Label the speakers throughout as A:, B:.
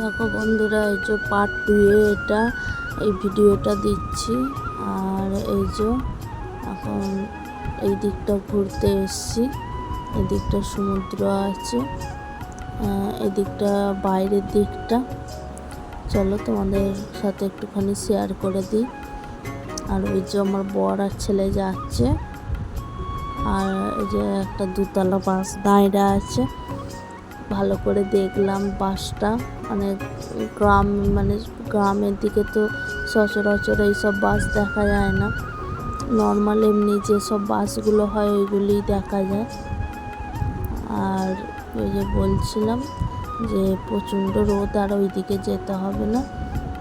A: দেখো বন্ধুরা, এই যে পার্ট টুয়ে এটা, এই ভিডিওটা দিচ্ছি। আর এই যে এখন এই দিকটা ঘুরতে এসছি। এদিকটা সমুদ্র আছে। এই বাইরের দিকটা। চলো তোমাদের সাথে একটুখানি শেয়ার করে দিই। আর ওই যে আমার বর আর ছেলে যাচ্ছে। আর এই যে একটা দুতলা বাস দাঁড়িয়ে আছে। ভালো করে দেখলাম বাসটা। মানে গ্রাম মানে গ্রামের দিকে তো সচরাচর এইসব বাস দেখা যায় না। নর্মাল এমনি যেসব বাসগুলো হয় ওইগুলিই দেখা যায়। আর ওই যে বলছিলাম যে প্রচণ্ড রোদ আর ওইদিকে যেতে হবে না।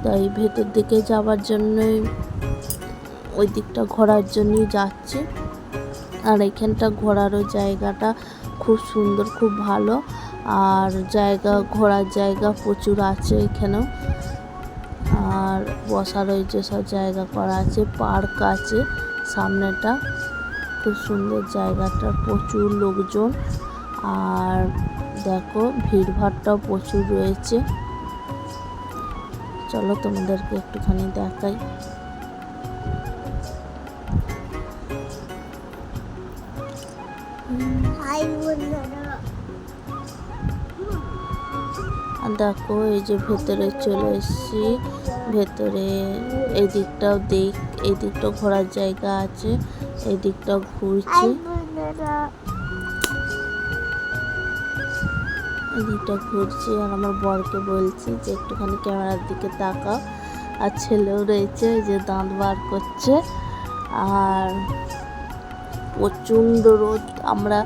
A: তাই ভেতর দিকে যাওয়ার জন্যই ওই দিকটা ঘোরার জন্যই যাচ্ছি। আর এখানটা ঘোরারও জায়গাটা খুব সুন্দর, খুব ভালো। আর জায়গা, ঘোরার জায়গা প্রচুর আছে এখানেও। আর বসার ওই যে সব জায়গা করা আছে, পার্ক আছে সামনেটা। খুব সুন্দর জায়গাটা, প্রচুর লোকজন। আর দেখো, ভিড়ভাড়টাও প্রচুর রয়েছে। চলো তোমাদেরকে একটুখানি দেখাই।
B: হাই বন্ধুরা।
A: দেখো, এই যে ভেতরে চলে এসেছি। ভেতরে এই দিকটাও দিক এই দিকটাও ঘোরার জায়গা আছে এই দিকটাও ঘুরছি।
B: হাই বন্ধুরা
A: এই দিকটা ঘুরছি, আর আমার বরকে বলছি যে একটুখানি ক্যামেরার দিকে তাকাও। আর ছেলেও রয়েছে যে দাঁত বার করছে। আর প্রচণ্ড রোদ, আমরা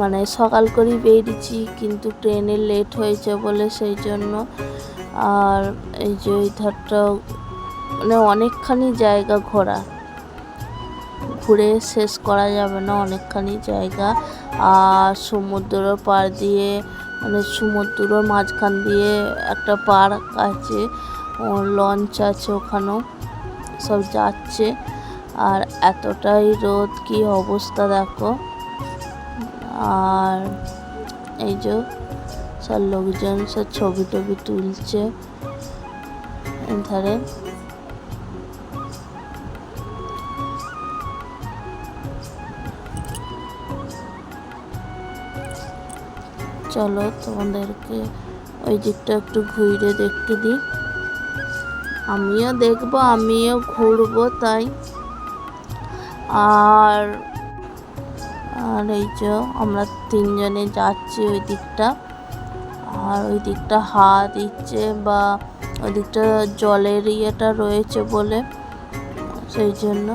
A: মানে সকাল করেই বেরিয়েছি, কিন্তু ট্রেনে লেট হয়েছে বলে সেই জন্য। আর এই যে ধারটাও মানে অনেকখানি জায়গা ঘোরা। ঘুরে শেষ করা যাবে না, অনেকখানি জায়গা। আর সমুদ্র পাড় দিয়ে মানে সমুদ্র মাঝখান দিয়ে একটা পার্ক আছে লঞ্চ আছে ওখানেও, সব যাচ্ছে। আর এতটাই রোদ, কি অবস্থা দেখো। আর এই যে সব লোকজন সব ছবি টবি তুলছে এধারে। চলো তোমাদেরকে ওই দিকটা একটু ঘুরে দেখতে দিই। আমিও দেখব, আমিও ঘুরবো তাই। আর আর এই যে আমরা তিনজনে যাচ্ছি ওই দিকটা। আর ওই দিকটা হাত দিচ্ছে বা ওই দিকটা জলের ইয়েটা রয়েছে বলে সেই জন্য।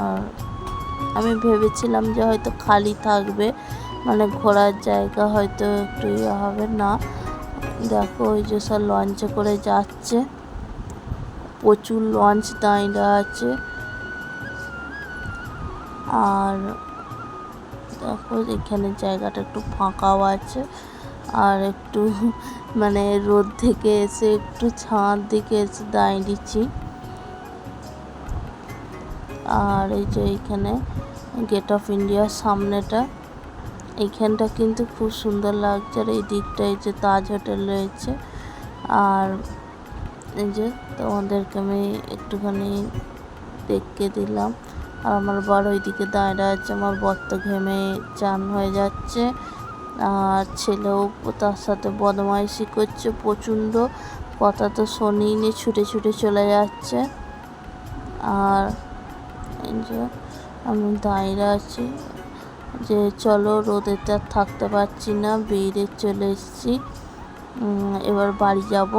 A: আর আমি ভেবেছিলাম যে হয়তো খালি থাকবে মানে ঘোরার জায়গা হয়তো একটু ইয়ে হবে না। দেখো ওই যে সব লঞ্চে করে যাচ্ছে। প্রচুর লঞ্চ দাঁড়িয়ে আছে। আর দেখো এখানে জায়গাটা একটু ফাঁকাও আছে। আর একটু মানে রোদ থেকে এসে একটু ছাঁদ দিকে এসে দাঁড়িয়েছি আর এই যে এইখানে গেট অফ ইন্ডিয়ার সামনেটা এইখানটা কিন্তু খুব সুন্দর লাগছে। আর এই দিকটা এই যে তাজ হোটেল রয়েছে। আর এই যে তোমাদেরকে আমি একটুখানি দেখে দিলাম। আর আমার বড় ওইদিকে দাঁড়িয়ে আছে, আমার বর তো ঘেমে চান হয়ে যাচ্ছে। আর ছেলেও তার সাথে বদমাইশি করছে, প্রচণ্ড কথা তো শোনেই নিয়ে ছুটে ছুটে চলে যাচ্ছে। আর আমি দাঁড়িয়ে আছি যে চলো রোদেতে আর থাকতে পারছি না বেরিয়ে চলে এসেছি। এবার বাড়ি যাব।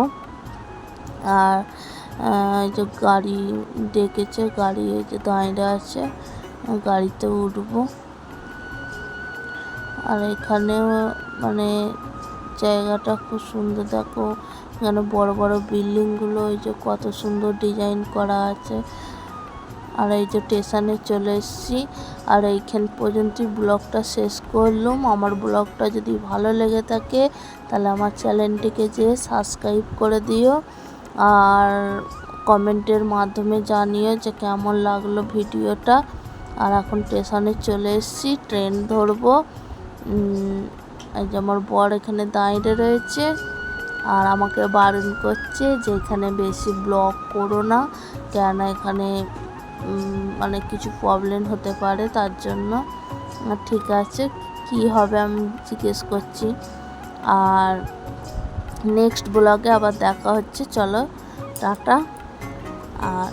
A: আর যে গাড়ি ডেকেছে, গাড়ি এই যে দাঁড়িয়ে আছে, গাড়িতে উঠবো। আর এখানেও মানে জায়গাটা খুব সুন্দর, দেখো এখানে বড় বড় বিল্ডিংগুলো ওই যে কত সুন্দর ডিজাইন করা আছে। আর এই যে স্টেশনে চলে এসেছি, আর এইখান পর্যন্তই ব্লগটা শেষ করলাম। আমার ব্লগটা যদি ভালো লেগে থাকে, তাহলে আমার চ্যানেলটিকে যে সাবস্ক্রাইব করে দিও। আর কমেন্টের মাধ্যমে জানিও যে কেমন লাগল ভিডিওটা। আর এখন স্টেশনে চলে এসেছি ট্রেন ধরবো। এই যে আমার বর এখানে দাঁড়িয়ে রয়েছে আর আমাকে বারণ করছে যে এখানে বেশি ব্লগ করো না কেননা এখানে উম, মানে কিছু প্রবলেম হতে পারে তার জন্য। ঠিক আছে কি হবে আমি জিজ্ঞেস করছি। আর নেক্সট ব্লগে আবার দেখা হচ্ছে চলো টাটা। আর